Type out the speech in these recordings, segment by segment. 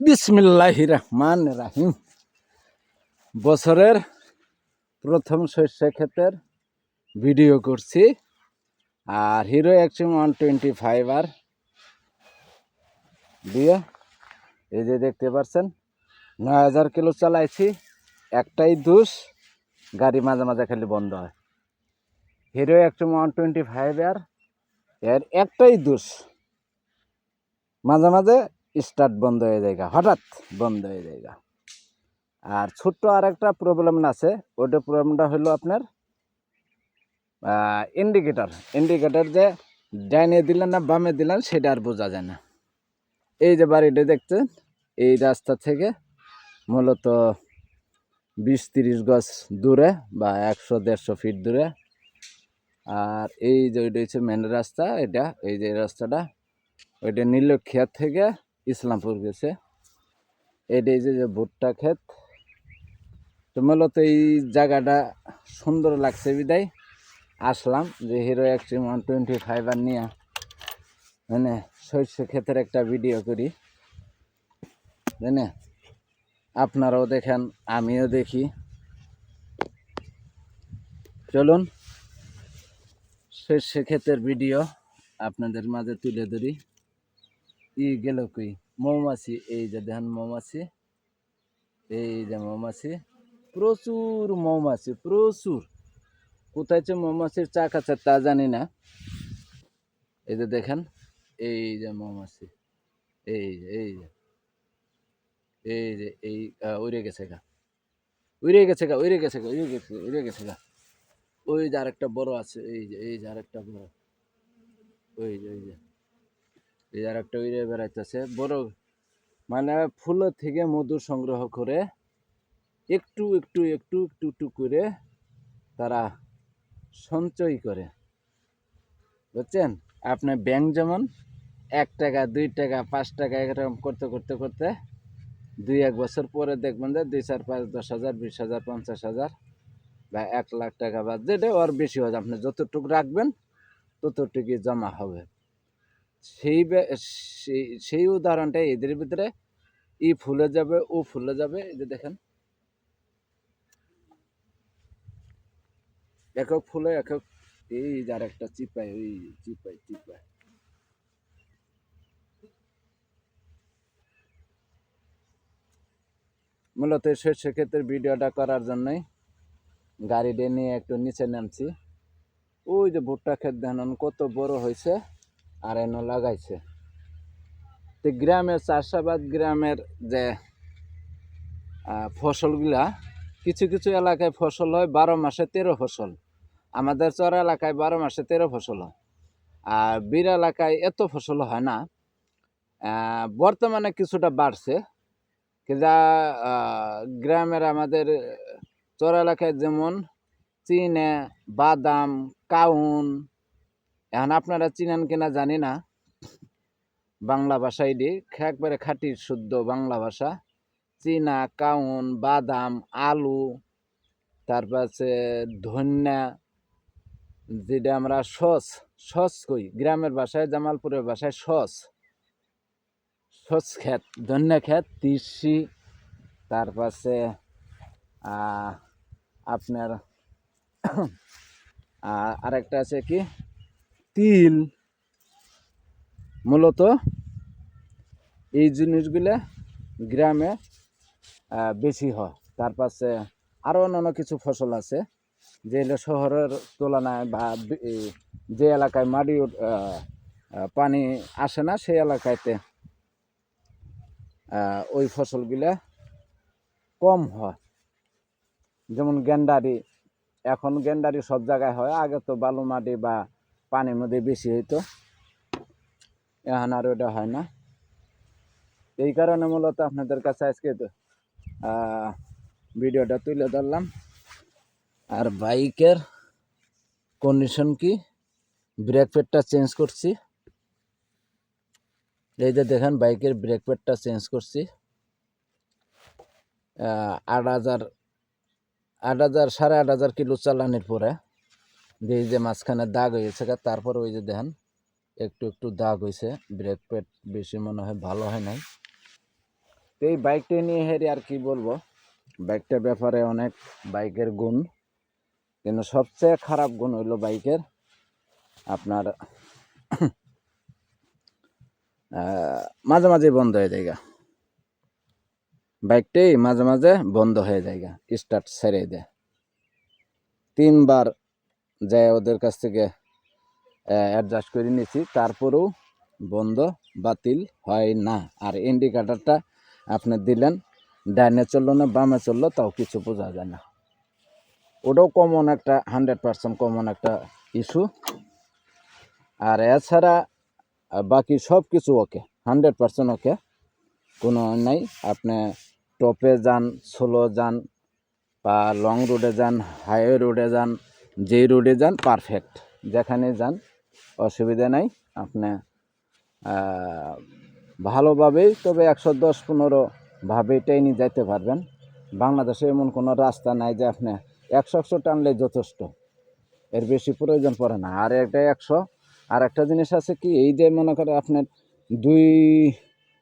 বিসমিল্লাহ রহমান রাহিম। বছরের প্রথম শস্য ক্ষেতের ভিডিও করছি। আর Hero action one twenty five R দিয়ে এই যে দেখতে পাচ্ছেন, নয় হাজার কিলো চালাইছি, একটাই দোষ, গাড়ি মাঝে মাঝে খালি বন্ধ হয়। Hero action one twenty five R এর একটাই দোষ, মাঝে মাঝে স্টার্ট বন্ধ হয়ে যায়গা, হঠাৎ বন্ধ হয়ে যায়গা। আর ছোট্ট আর একটা প্রবলেম আছে, ওইটা প্রবলেমটা হলো আপনার ইন্ডিকেটর ইন্ডিকেটর যে ডাইনে দিলেন না বামে দিলেন, সেটা আর বোঝা যায় না। এই যে বাড়িটা দেখছেন, এই রাস্তা থেকে মূলত বিশ তিরিশ গজ দূরে বা একশো দেড়শো ফিট দূরে। আর এই যে ওইটা হচ্ছে মেন রাস্তা, এটা, এই যে রাস্তাটা, ওইটা নীলক্ষিয়া থেকে ইসলামপুর গেছে। এটা এই যে যে ভুট্টা ক্ষেত, তো মূলত এই জায়গাটা সুন্দর লাগছে বিদায়। আসলাম যে Hero Xtreme one twenty five R নিয়ে মানে শস্য ক্ষেতের একটা ভিডিও করি। জানে? আপনারাও দেখেন, আমিও দেখি। চলুন, শস্য ক্ষেতের ভিডিও আপনাদের মাঝে তুলে ধরি। ই গেল কই? মৌমাছি, এই যে দেখেন মৌমাছি, এই যে মৌমাছি, প্রচুর মৌমাছি, প্রচুর। কোথায় যে মৌমাছির চাক আছে তা জানি না। এই যে দেখেন, এই যে মৌমাছি, এই যে এই যে এই যে, এই উড়ে গেছে গা। উড়ে গেছে গা, উড়ে গেছে গা, উড়ে গেছে উড়ে গেছে গা। ওই যে আরেকটা বড় আছে, এই যে এই যে আরেকটা বড়। ওই যে ওই যে। এই আর একটা উড়ে বেড়াইতেছে। বড় মানে ফুল থেকে মধু সংগ্রহ করে একটু একটু একটু একটু একটু করে তারা সঞ্চয় করে। বুঝছেন? আপনার ব্যাংক যেমন এক টাকা, দুই টাকা, পাঁচ টাকা এরকম করতে করতে করতে দুই এক বছর পরে দেখবেন যে দুই, চার, পাঁচ, দশ হাজার, বিশ হাজার, পঞ্চাশ হাজার বা এক লাখ টাকা বা যেটা ওর বেশি হবে আপনি যতটুকু রাখবেন ততটুকুই জমা হবে। সেই সেই উদাহরণটা এদের ভিতরে ই ফুলে যাবে, ও ফুলে যাবে, এই যে দেখেন। একক ফুলে, একক, এই যার একটা চিপাই ওই চিপাই চিপাই মূলত শস্য ভিডিওটা করার জন্যই গাড়িটা নিয়ে একটু নিচে নামছি। ওই যে ভুট্টা ক্ষেত দেখেন, কত বড় হয়েছে। আর এনে লাগাইছে। তো গ্রামের চাষাবাদ গ্রামের যে ফসলগুলা, কিছু কিছু এলাকায় ফসল হয়, বারো মাসে তেরো ফসল। আমাদের চর এলাকায় বারো মাসে তেরো ফসল হয়। আর বীর এলাকায় এত ফসল হয় না। বর্তমানে কিছুটা বাড়ছে। যা গ্রামের আমাদের চর এলাকায় যেমন চিনে, বাদাম, কাউন এখন আপনারা চিনেন কিনা জানি না। বাংলা ভাষায় দি। একবারে খাঁটি শুদ্ধ বাংলা ভাষা। চীনা, কাউন, বাদাম, আলু, তারপর আছে ধন্যা, যেটা আমরা সস সস কই। গ্রামের ভাষায়, জামালপুরের ভাষায় সস। সস ক্ষেত, ধন্যা ক্ষেত, তিসি তারপাশে আপনার আরেকটা আছে কি? তিল। মূলত এই জিনিসগুলা গ্রামে বেশি হয়। তার পাশে আরও অন্যান্য কিছু ফসল আছে যেগুলো শহরের তুলনায় বা যে এলাকায় মাটি পানি আসে না, সেই এলাকাতে ওই ফসলগুলা কম হয়। যেমন গেন্ডারি, এখন গেন্ডারি সব জায়গায় হয়। আগে তো বালু মাটি বা পানির মধ্যে বেশি হইতো। এখন আর ওটা হয় না। এই কারণে মূলত আপনাদের কাছে আজকে তো, ভিডিওটা তুলে ধরলাম। আর বাইকের কন্ডিশন কি? ব্রেক চেঞ্জ করছি। এই যে দেখেন বাইকের ব্রেক চেঞ্জ করছি। আট হাজার আট হাজার সাড়ে আট হাজার কিলো চালানির পরে যে যে মাঝখানে দাগ হয়েছে তারপর ওই যে দেখেন, একটু একটু দাগ হয়েছে, ব্রেক প্যাড বেশি মনে হয় ভালো হয় নাই তো এই বাইকটা নিয়ে হেরে আর কি বলব বাইকটার ব্যাপারে অনেক বাইকের গুণ, কিন্তু সবচেয়ে খারাপ গুণ হইল বাইকের আপনার মাঝে মাঝে বন্ধ হয়ে যায়। বাইকটাই মাঝে মাঝে বন্ধ হয়ে যায় স্টার্ট ছেড়ে দেয় তিনবার যায় ওদের কাছ থেকে অ্যাডজাস্ট করে নিয়েছি। তারপরেও বন্ধ, বাতিল হয় না। আর ইন্ডিকেটারটা আপনি দিলেন, ডাইনে চলল না, বামে চলল, তাও কিছু বোঝা যায় না। ওটাও কমন একটা হান্ড্রেড পার্সেন্ট কমন একটা ইস্যু আর এছাড়া বাকি সব কিছু ওকে হান্ড্রেড পার্সেন্ট ওকে কোনো নাই। আপনি টপে যান সোলো যান, বা লং রুটে যান হাইওয়ে রোডে যান যেই রোডে যান পারফেক্ট যেখানে যান, অসুবিধা নাই। আপনি ভালোভাবেই তবে একশো দশ পনেরো ভাবেই টেনে যাইতে পারবেন। বাংলাদেশে এমন কোনো রাস্তা নাই যে আপনি একশো একশো টানলে যথেষ্ট। এর বেশি প্রয়োজন পড়ে না। আর একটা একশো, আর একটা জিনিস আছে কি, এই যে মনে করে আপনার দুই,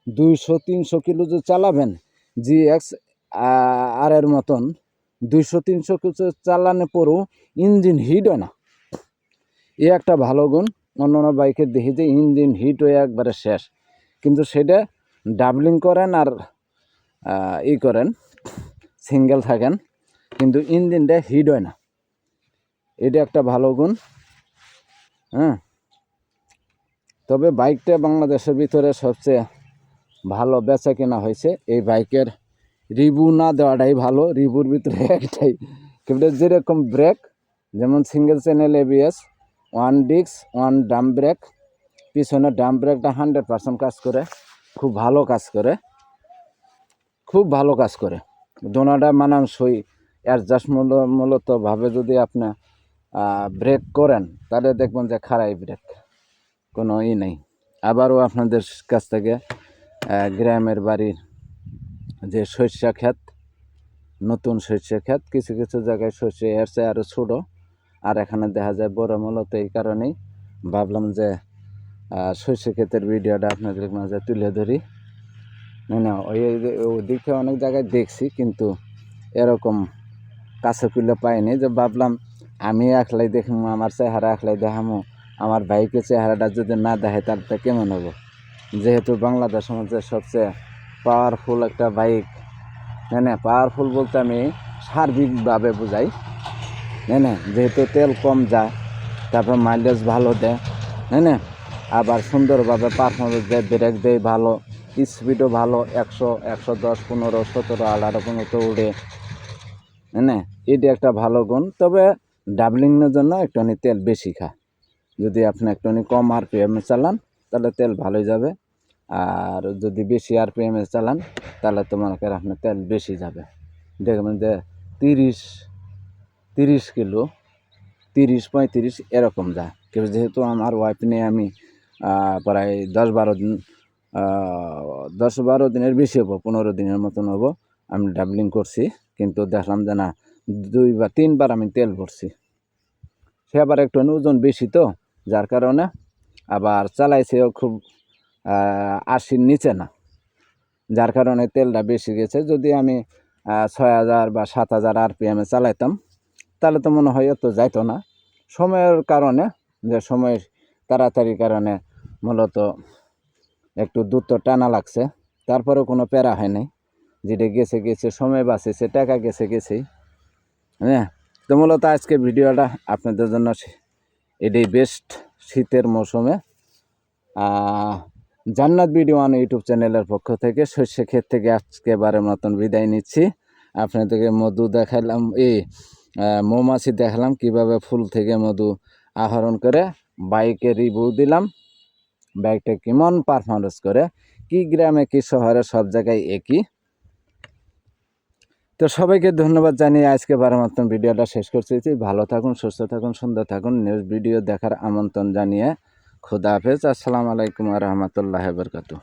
দুইশো, তিনশো কিলো যে চালাবেন জি এক্স আর এর মতন দুইশো, তিনশো কিছু চালানো পরেও ইঞ্জিন হিট হয় না। এ একটা ভালো গুণ অন্য অন্য বাইকের দেখি যে ইঞ্জিন হিট হয়ে একবারে শেষ। কিন্তু সেটা ডাবলিং করেন আর ই করেন সিঙ্গেল থাকেন, কিন্তু ইঞ্জিনটা হিট হয় না। এটা একটা ভালো গুণ হ্যাঁ। তবে বাইকটা বাংলাদেশের ভিতরে সবচেয়ে ভালো বেচা কেনা হয়েছে এই বাইকের রিভিউ না দেওয়াটাই ভালো রিভিউর ভিতরে একটাই। কিন্তু যেরকম ব্রেক যেমন সিঙ্গেল চ্যানেল এবিএস ওয়ান ডিক্স ওয়ান ডাম ব্রেক পিছনে ডাম ব্রেকটা হান্ড্রেড পার্সেন্ট কাজ করে, খুব ভালো কাজ করে, খুব ভালো কাজ করে। দোনাটা মানানসই অ্যাডজাস্ট মূল মূলত যদি আপনি ব্রেক করেন, তাহলে দেখবেন যে খারাই ব্রেক কোনো ই নেই। আবারও আপনাদের কাছ থেকে গ্রামের বাড়ির যে সরিষা ক্ষেত, নতুন সরিষা ক্ষেত, কিছু কিছু জায়গায় সরষে এসছে আরও ছোটো। আর এখানে দেখা যায় বড় মূলত এই কারণেই ভাবলাম যে সরষে ক্ষেতের ভিডিওটা আপনাদের মাঝে তুলে ধরি। না না, ওই ওদিকে অনেক জায়গায় দেখছি, কিন্তু এরকম কাছে পাইনি। যে ভাবলাম, আমি একলাই দেখি, আমার চেহারা একলাই দেখামো, আমার ভাইকে চেহারাটা যদি না দেখায় তাহলে কেমন হব? যেহেতু বাংলাদেশের মধ্যে সবচেয়ে পাওয়ারফুল একটা বাইক। না না পাওয়ারফুল বলতে আমি সার্বিকভাবে বোঝাই। না না যেহেতু তেল কম যায়, তারপর মাইলেজ ভালো দেয়। না না আবার সুন্দরভাবে পারফরমেন্স দেয় ব্রেক দেয় ভালো স্পিডও ভালো, একশো একশো দশ, পনেরো, সতেরো আঠারো পনেরো উড়ে। না এটা একটা ভালো গুণ। তবে ডাবলিংয়ের জন্য একটুখানি তেল বেশি খায়। যদি আপনি একটুখানি কম আরপিএমে চালান, তাহলে তেল ভালোই যাবে। আর যদি বেশি আরপিএমে চালান, তাহলে তো মনে করেন আপনার তেল বেশি যাবে। দেখবেন যে তিরিশ তিরিশ কিলো, তিরিশ, পঁয়ত্রিশ এরকম যায়। কিন্তু যেহেতু আমার ওয়াইফ নিয়ে আমি প্রায় দশ বারো দিন দশ বারো দিনের বেশি হব, পনেরো দিনের মতন হব, আমি ডাবলিং করছি। কিন্তু দেখলাম যে না দুইবার তিনবার আমি তেল ভরছি। সে আবার একটু ওজন বেশি তো, যার কারণে আবার চালাইছেও খুব আশির নিচে না। যার কারণে তেলটা বেশি গেছে। যদি আমি ছয় হাজার বা সাত হাজার আরপিএমে চালাইতাম, তাহলে তো মনে হয় এত যাইতো না। সময়ের কারণে, যে সময়ের তাড়াতাড়ির কারণে মূলত একটু দ্রুত টানা লাগছে। তারপরেও কোনো প্যারা হয় নাই। যেটা গেছে গেছে, সময় বাঁচেছে টাকা গেছে, গেছেই। হ্যাঁ তো মূলত আজকে ভিডিওটা আপনাদের জন্য এটাই বেস্ট শীতের মৌসুমে। জান্নাত ভিডিও ওয়ান ইউটিউব চ্যানেলের পক্ষ থেকে শস্য ক্ষেত থেকে আজকে বারের মতন বিদায় নিচ্ছি। আপনাদেরকে মধু দেখালাম এই মৌমাছি দেখালাম, কীভাবে ফুল থেকে মধু আহরণ করে বাইকে রিভিউ দিলাম। বাইকটা কেমন পারফরমেন্স করে, কি গ্রামে, কি শহরে, সব জায়গায় একই। তো সবাইকে ধন্যবাদ জানিয়ে আজকে বারের মতন ভিডিওটা শেষ করছি। ভালো থাকুন, সুস্থ থাকুন, সুন্দর থাকুন। নিউজ ভিডিও দেখার আমন্ত্রণ জানিয়ে খুদা হাফেজ। আসসালামু আলাইকুম রহমতুল্লাহ বরকাতু